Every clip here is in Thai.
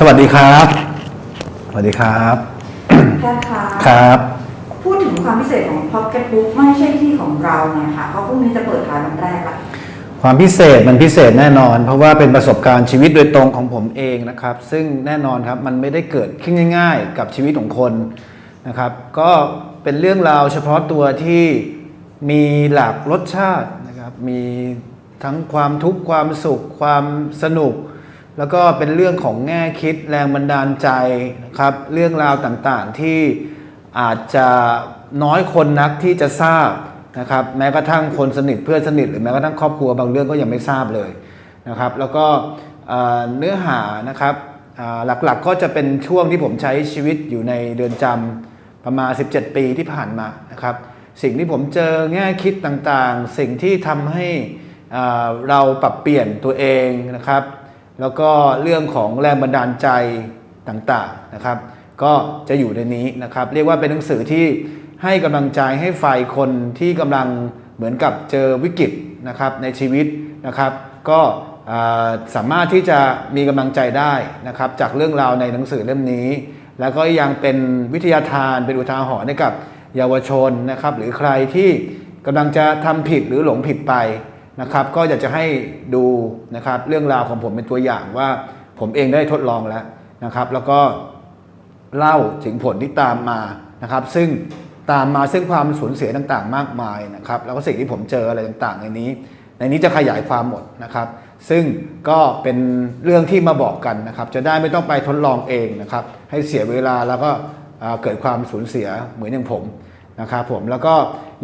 สวัสดีครับ สวัสดีครับ แพทย์คะครับ พูดถึงความพิเศษของ Pocket Book ไม่ใช่ที่ของเราเนี่ยค่ะเพราะพรุ่งนี้จะเปิดขายวันแรกละความพิเศษมันพิเศษแน่นอน เพราะว่าเป็นประสบการณ์ชีวิตโดยตรงของผมเองนะครับ ซึ่งแน่นอนครับมันไม่ได้เกิดขึ้นง่าย ๆ กับชีวิตของคนนะครับ ก็เป็นเรื่องราวเฉพาะตัวที่มีหลากรสชาตินะครับมีทั้งความทุกข์ความสุข ความสนุก แล้วก็เป็นเรื่องของแง่คิดแรงบันดาลใจนะครับ เรื่องราวต่างๆที่อาจจะน้อยคนนักที่จะทราบนะครับ แม้กระทั่งคนสนิทเพื่อนสนิท หรือแม้กระทั่งครอบครัวบางเรื่องก็ยังไม่ทราบเลยนะครับ แล้วก็เนื้อหานะครับหลักๆก็จะเป็นช่วงที่ผมใช้ชีวิตอยู่ในเดือนจำประมาณ 17 ปีที่ผ่านมานะครับ สิ่งที่ผมเจอแง่คิดต่างๆ สิ่งที่ทำให้เราปรับเปลี่ยนตัวเองนะครับ แล้วก็เรื่องของแรงบันดาลใจต่างๆนะครับ ก็จะอยู่ในนี้นะครับ เรียกว่าเป็นหนังสือที่ให้กำลังใจให้ฝ่ายคนที่กำลังเหมือนกับเจอวิกฤตนะครับในชีวิตนะครับ ก็สามารถที่จะมีกำลังใจได้นะครับ จากเรื่องราวในหนังสือเล่มนี้ แล้วก็ยังเป็นวิทยาทานเป็นอุทาหรณ์ให้กับเยาวชนนะครับ หรือใครที่กำลังจะทำผิดหรือหลงผิดไป นะครับก็อยากจะให้ดูนะครับเรื่องราวของผมเป็นตัวอย่างว่าผมเองได้ทดลองแล้วนะครับ แล้วก็เล่าถึงผลที่ตามมานะครับ ซึ่งตามมาซึ่งความสูญเสียต่างๆ มากมายนะครับ แล้วก็สิ่งที่ผมเจออะไรต่างๆ ในนี้ ในนี้จะขยายความหมดนะครับ ซึ่งก็เป็นเรื่องที่มาบอกกันนะครับ จะได้ไม่ต้องไปทดลองเองนะครับ ให้เสียเวลาแล้วก็เเกิดความสูญเสียเหมือนอย่างผมนะครับผมแล้วก็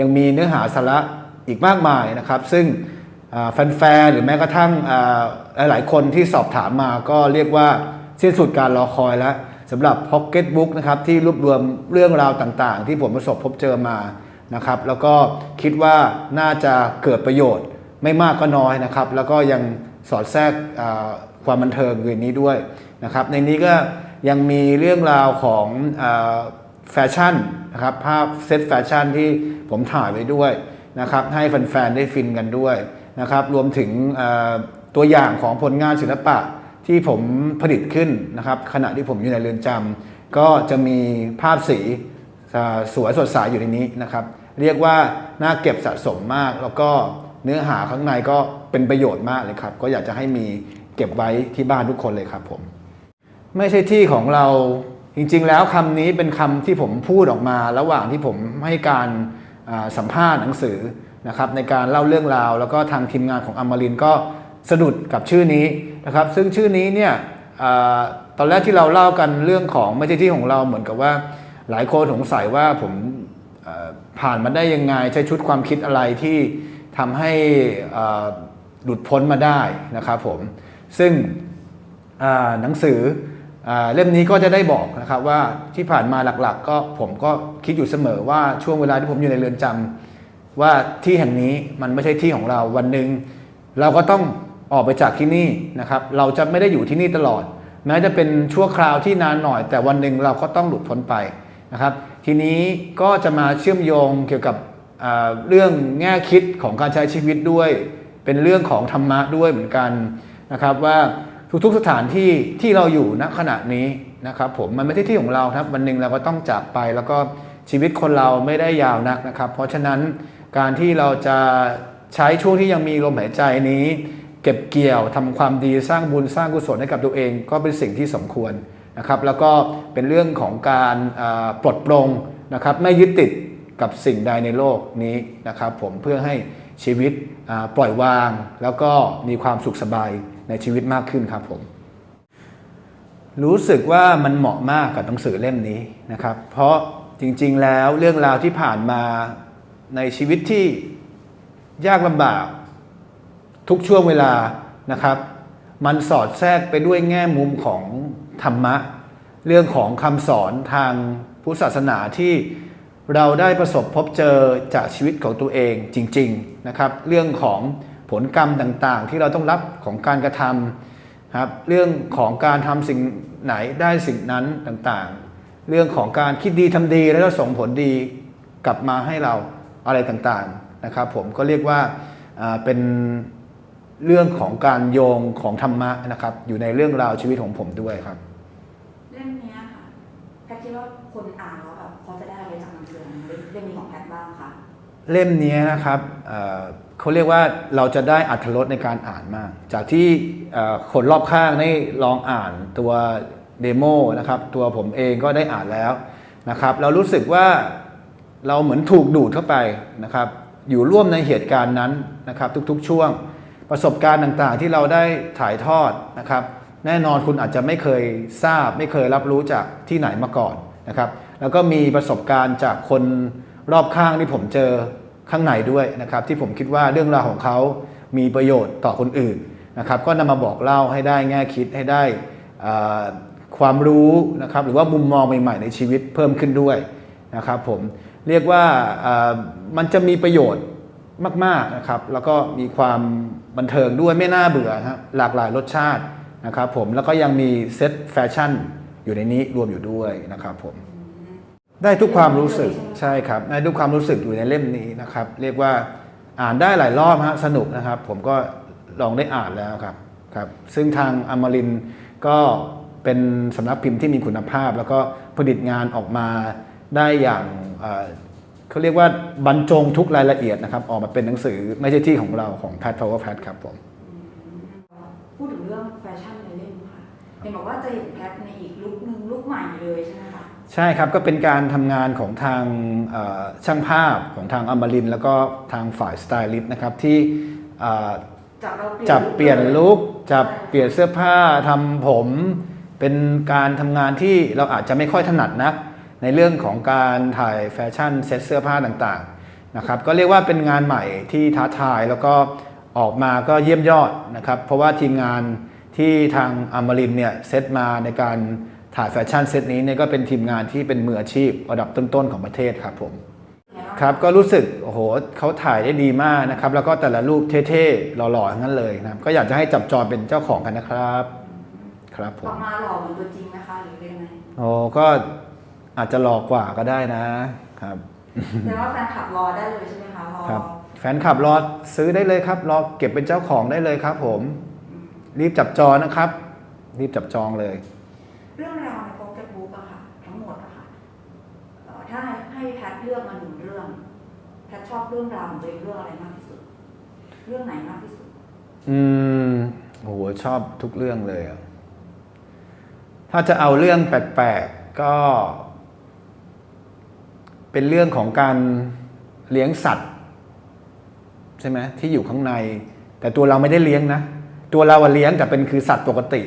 ยังมีเนื้อหาสาระอีกมากมายนะครับ ซึ่ง แฟนๆหรือแม้กระทั่งหลายๆ คนที่สอบถามมาก็เรียกว่าสิ้นสุดการรอคอยแล้วสำหรับ Pocket Book นะครับที่รวบรวมเรื่องราวต่างๆ ที่ผมประสบพบเจอมานะครับ แล้วก็คิดว่าน่าจะเกิดประโยชน์ไม่มากก็น้อยนะครับ แล้วก็ยังสอดแทรกความบันเทิงอยู่ในนี้ด้วยนะครับ ในนี้ก็ยังมีเรื่องราวของแฟชั่นนะครับภาพเซตแฟชั่นที่ผมถ่ายไว้ด้วยนะครับให้แฟนๆได้ฟินกันด้วย นะครับรวมถึงตัวอย่างของผลงานศิลปะที่ผมผลิตขึ้นนะครับ ขณะที่ผมอยู่ในเรือนจำก็จะมีภาพสีสวยสดใสอยู่ในนี้นะครับ เรียกว่าน่าเก็บสะสมมาก แล้วก็เนื้อหาข้างในก็เป็นประโยชน์มากเลยครับ ก็อยากจะให้มีเก็บไว้ที่บ้านทุกคนเลยครับผม ไม่ใช่ที่ของเราจริงๆ แล้วคำนี้เป็นคำที่ผมพูดออกมา ระหว่างที่ผมให้การสัมภาษณ์หนังสือ นะครับในการเล่าเรื่องราว แล้วก็ทางทีมงานของอมรินก็สะดุดกับชื่อนี้นะครับ ซึ่งชื่อนี้เนี่ยอตอนแรกที่เราเล่ากันเรื่องของไม่ใช่ที่ของเราเหมือนกับว่า หลายคนสงสัยว่าผมผ่านมาได้ยังไงใช้ชุดความคิดอะไรที่ทำให้หลุดพ้นมาได้นะครับผมซึ่งหนังสืออเล่มนี้ก็จะได้บอกนะครับว่าที่ผ่านมาหลักๆ ก็ผมก็คิดอยู่เสมอว่าช่วงเวลาที่ผมอยู่ในเรือนจำ ว่าที่แห่งนี้มันไม่ใช่ที่ของเราวันหนึ่งเราก็ต้องออกไปจากที่นี่นะครับ เราจะไม่ได้อยู่ที่นี่ตลอด แม้จะเป็นชั่วคราวที่นานหน่อย แต่วันหนึ่งเราก็ต้องหลุดพ้นไปนะครับ ทีนี้ก็จะมาเชื่อมโยงเกี่ยวกับเรื่องแง่คิดของการใช้ชีวิตด้วย เป็นเรื่องของธรรมะด้วยเหมือนกันนะครับว่าทุกๆสถานที่ที่เราอยู่ณขณะนี้นะครับผมมันไม่ใช่ที่ของเราครับวันหนึ่งเราก็ต้องจากไปแล้วก็ชีวิตคนเราไม่ได้ยาวนักนะครับ เพราะฉะนั้น การที่เราจะใช้ช่วงที่ยังมีลมหายใจนี้ เก็บเกี่ยวทำความดีสร้างบุญสร้างกุศลให้กับตัวเอง ก็เป็นสิ่งที่สมควรนะครับ แล้วก็เป็นเรื่องของการปลดปลงนะครับไม่ยึดติดกับสิ่งใดในโลกนี้นะครับผมเพื่อให้ชีวิตปล่อยวาง แล้วก็มีความสุขสบายในชีวิตมากขึ้นครับผมรู้สึกว่ามันเหมาะมากกับหนังสือเล่มนี้นะครับ เพราะจริงๆแล้วเรื่องราวที่ผ่านมา ในชีวิตที่ยากลำบาก ทุกช่วงเวลานะครับ มันสอดแทรกไปด้วยแง่มุมของธรรมะ เรื่องของคำสอนทางพุทธศาสนาที่เราได้ประสบพบเจอจากชีวิตของตัวเองจริง ๆนะครับ เรื่องของผลกรรมต่างๆ ที่เราต้องรับของการกระทำครับเรื่องของการทำสิ่งไหนได้สิ่งนั้นต่างๆ เรื่องของการคิดดีทำดีแล้วส่งผลดีกลับมาให้เรา อะไรต่างๆนะครับผมก็เรียกว่าอ่าเป็นเรื่องของการโยงของธรรมะนะครับ อยู่ในเรื่องราวชีวิตของผมด้วยครับคนอ่านแล้วแบบเขาจะได้อะไรจากหนังสือเล่มนี้ของแพทย์บ้างคะเล่มนี้นะครับเอ่อเขาเรียกว่าเราจะได้อัธรสในการอ่านมาก จากที่เอ่อคนรอบข้างได้ลองอ่านตัวเดโมนะครับ ตัวผมเองก็ได้อ่านแล้วนะครับ เรารู้สึกว่า เราเหมือนถูกดูดเข้าไปนะครับ อยู่ร่วมในเหตุการณ์นั้นนะครับ ทุกๆ ช่วง ประสบการณ์ต่างๆ ที่เราได้ถ่ายทอดนะครับ แน่นอนคุณอาจจะไม่เคยทราบ ไม่เคยรับรู้จากที่ไหนมาก่อนนะครับ แล้วก็มีประสบการณ์จากคนรอบข้างที่ผมเจอข้างในด้วยนะครับ ที่ผมคิดว่าเรื่องราวของเขามีประโยชน์ต่อคนอื่นนะครับ ก็นำมาบอกเล่าให้ได้แง่คิดให้ได้ความรู้นะครับ หรือว่ามุมมองใหม่ๆในชีวิตเพิ่มขึ้นด้วยนะครับผม เรียกว่ามันจะมีประโยชน์มากๆนะครับ แล้วก็มีความบันเทิงด้วยไม่น่าเบื่อครับหลากหลายรสชาตินะครับผมแล้วก็ยังมีเซตแฟชั่นอยู่ในนี้รวมอยู่ด้วยนะครับผมได้ทุกความรู้สึกใช่ครับได้ทุกความรู้สึกอยู่ในเล่มนี้นะครับ เรียกว่าอ่านได้หลายรอบฮะสนุกนะครับ ผมก็ลองได้อ่านแล้วครับครับ ซึ่งทางอมรินก็เป็นสำนักพิมพ์ที่มีคุณภาพ แล้วก็ผลิตงานออกมาได้อย่าง เอ่อเขาเรียกว่าบรรจงทุกรายละเอียดนะครับ ออกมาเป็นหนังสือไม่ใช่ที่ของเราของ Pat Power Pat ครับผม พูดถึงเรื่องแฟชั่นในเล่มค่ะเห็นบอกว่าจะเห็นแพทย์ในอีกลุคนึงลุคใหม่เลยใช่ไหมคะใช่ครับก็เป็นการทำงานของทางเอ่อช่างภาพของทางอมรินทร์แล้วก็ทางฝ่ายสไตลิสต์นะครับที่เอ่อจับเราจับเปลี่ยนลุคจับใช่เปลี่ยนเสื้อผ้าทำผม เป็นการทำงานที่เราอาจจะไม่ค่อยถนัดนัก ในเรื่องของการถ่ายแฟชั่นเซ็ตเสื้อผ้าต่างๆนะครับก็เรียกว่าเป็นงานใหม่ที่ท้าทายแล้วก็ออกมาก็เยี่ยมยอดนะครับเพราะว่าทีมงานที่ทางอมรินทร์เนี่ยเซตมาในการถ่ายแฟชั่นเซตนี้เนี่ยก็เป็นทีมงานที่เป็นมืออาชีพระดับต้นๆของประเทศครับผมครับก็รู้สึกโอ้โหเขาถ่ายได้ดีมากนะครับ แล้วก็แต่ละรูปเท่ๆหล่อๆทั้งนั้นเลยนะครับ ก็อยากจะให้จับจองเป็นเจ้าของกันนะครับ ครับผออมกมาหล่อเหมือนตัวจริงนะคะหรือเป็นไงโอ้ก็ อาจจะหลอกกว่าก็ได้นะครับแสดงว่าแฟนคลับรอได้เลยใช่ไหมคะรอครับ แฟนคลับรอซื้อได้เลยครับ รอเก็บเป็นเจ้าของได้เลยครับ ผมรีบจับจองนะครับ รีบจับจองเลย เรื่องราวในโปเกตบุ๊กอะค่ะ ทั้งหมดอะค่ะเอ่อถ้าให้แพทย์เลือกมาหนึ่งเรื่องแพทย์ชอบเรื่องราวของตัวเองเรื่องอะไรมากที่สุด เรื่องไหนมากที่สุด อืมโอ้โหชอบทุกเรื่องเลยอะถ้าจะเอาเรื่องแปลกๆก็ เป็นเรื่องของการเลี้ยงสัตว์ ใช่ไหมที่อยู่ข้างใน แต่ตัวเราไม่ได้เลี้ยงนะ ตัวเราเลี้ยงแต่เป็นคือสัตว์ปกติ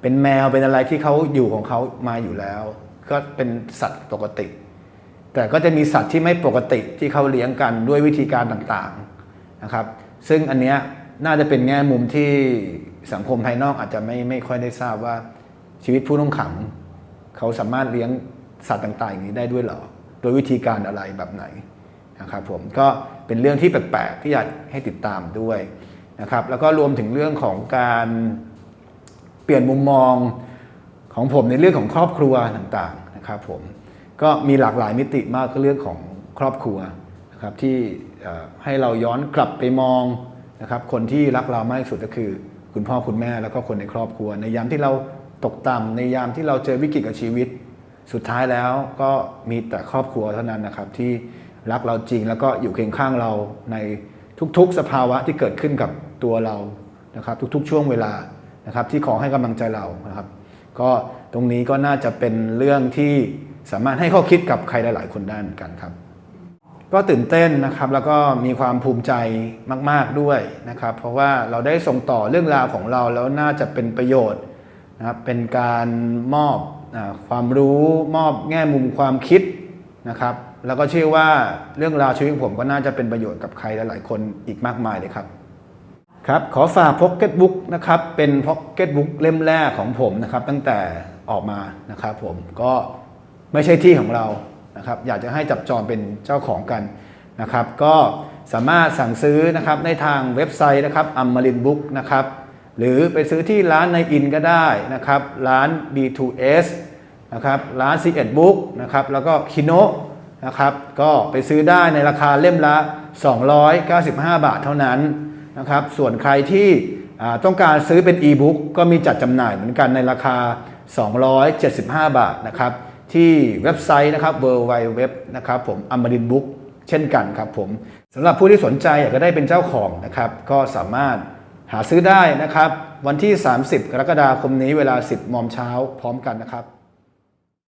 เป็นแมวเป็นอะไรที่เขาอยู่ของเขามาอยู่แล้ว ก็เป็นสัตว์ปกติ แต่ก็จะมีสัตว์ที่ไม่ปกติที่เขาเลี้ยงกันด้วยวิธีการต่างๆนะครับ ซึ่งอันเนี้ยน่าจะเป็นแง่มุมที่สังคมภายนอกอาจจะไม่ไม่ค่อยได้ทราบว่าชีวิตผู้ต้องขัง เขาสามารถเลี้ยงสัตว์ต่างๆอย่างนี้ได้ด้วยหรอ โดยวิธีการอะไรแบบไหนนะครับผมก็เป็นเรื่องที่แปลกๆที่อยากให้ติดตามด้วยนะครับแล้วก็รวมถึงเรื่องของการเปลี่ยนมุมมองของผมในเรื่องของครอบครัวต่างๆนะครับผมก็มีหลากหลายมิติมากก็เรื่องของครอบครัวนะครับที่ให้เราย้อนกลับไปมองนะครับคนที่รักเรามากที่สุดก็คือ คุณพ่อคุณแม่แล้วก็คนในครอบครัว ในยามที่เราตกต่ำในยามที่เราเจอวิกฤตกับชีวิต สุดท้ายแล้วก็มีแต่ครอบครัวเท่านั้นนะครับ ที่รักเราจริงแล้วก็อยู่เคียงข้างเราในทุกๆ สภาวะที่เกิดขึ้นกับตัวเรานะครับ ทุกๆ ช่วงเวลานะครับ ที่ขอให้กำลังใจเรานะครับ ก็ตรงนี้ก็น่าจะเป็นเรื่องที่สามารถให้ข้อคิดกับใครหลาย ๆ คนได้เหมือนกันครับ ก็ตื่นเต้นนะครับแล้วก็มีความภูมิใจมาก ๆด้วยนะครับ เพราะว่าเราได้ส่งต่อเรื่องราวของเราแล้วน่าจะเป็นประโยชน์นะครับเป็นการมอบ ความรู้มอบแง่มุมความคิดนะครับ แล้วก็เชื่อว่าเรื่องราวชีวิตผมก็น่าจะเป็นประโยชน์กับใครหลายๆคนอีกมากมายเลยครับครับขอฝากพ็อกเก็ตบุ๊กนะครับเป็นพ็อกเก็ตบุ๊กเล่มแรกของผมนะครับตั้งแต่ออกมานะครับผมก็ไม่ใช่ที่ของเรานะครับอยากจะให้จับจองเป็นเจ้าของกันนะครับ ก็สามารถสั่งซื้อนะครับในทางเว็บไซต์นะครับอัมมารินบุ๊กนะครับ หรือไปซื้อที่ร้านในอินก็ได้นะครับร้าน B2S นะครับร้าน C1 Book นะครับแล้วก็คิโนนะครับก็ไปซื้อได้ในราคาเล่มละ 295 บาทเท่านั้นนะครับส่วนใครที่ต้องการซื้อเป็นอีบุ๊กก็มีจัดจำหน่ายเหมือนกันในราคา 275 บาทนะครับที่เว็บไซต์นะครับ w w w นะครับผมอมรินบุ๊กเช่นกันครับผมสำหรับผู้ที่สนใจอยากจะได้เป็นเจ้าของนะครับก็สามารถ หาซื้อได้นะครับ วันที่ 30 กรกฎาคมนี้เวลา 10โมงเช้าพร้อมกันนะครับ